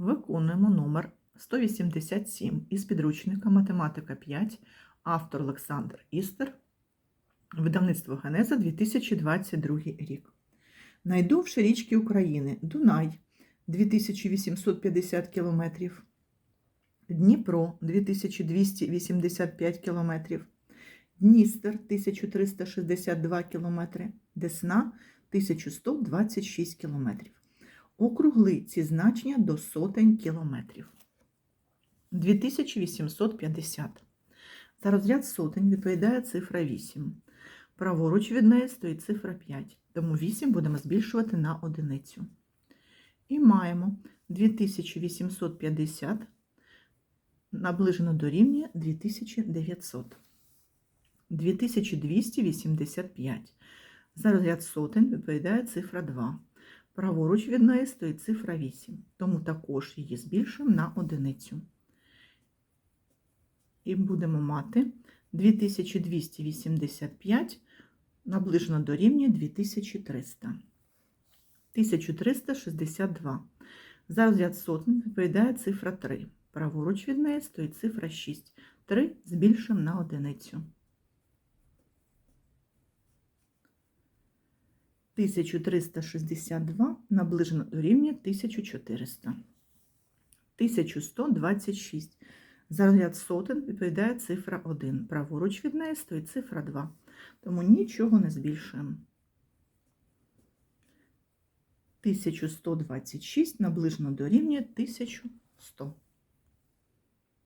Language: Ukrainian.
Виконуємо номер 187 із підручника Математика 5, автор Олександр Істер, видавництво Генеза 2022 рік. Найдовші річки України Дунай 2850 км, Дніпро 2285 км, Дністер 1362 км, Десна 1126 км. Округли ці значення до сотень кілометрів. 2850. За розряд сотень відповідає цифра 8. Праворуч від неї стоїть цифра 5, тому 8 будемо збільшувати на одиницю. І маємо 2850 наближено до рівня 2900. 2285. За розряд сотень відповідає цифра 2. Праворуч від неї стоїть цифра 8, тому також її збільшуємо на одиницю. І будемо мати 2285 наближено до рівня 2300. 1362. За розряд сотень відповідає цифра 3. Праворуч від неї стоїть цифра 6. 3 збільшуємо на одиницю. 1362 наближено до рівня 1400. 1126. За розряд сотень відповідає цифра 1. Праворуч від неї стоїть цифра 2. Тому нічого не збільшуємо. 1126 наближено до рівня 1100.